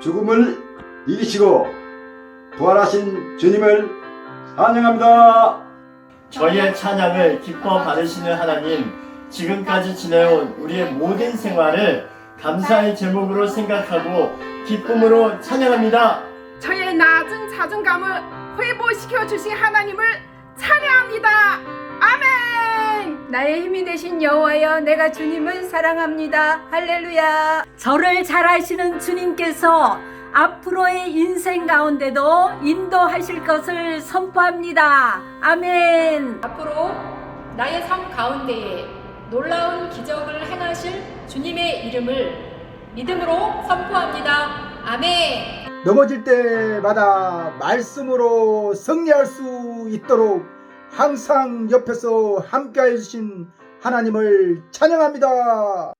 죽음을 이기시고 부활하신 주님을 찬양합니다. 저희의 찬양을 기뻐 받으시는 하나님, 지금까지 지내온 우리의 모든 생활을 감사의 제목으로 생각하고 기쁨으로 찬양합니다. 저의 낮은 자존감을 회복시켜 주신 하나님을 찬양합니다. 아멘. 나의 힘이 되신 여호와여 내가 주님을 사랑합니다. 할렐루야. 저를 잘 아시는 주님께서 앞으로의 인생 가운데도 인도하실 것을 선포합니다. 아멘. 앞으로 나의 삶 가운데에 놀라운 기적을 행하실 주님의 이름을 믿음으로 선포합니다. 아멘. 넘어질 때마다 말씀으로 승리할 수 있도록 항상 옆에서 함께 해주신 하나님을 찬양합니다.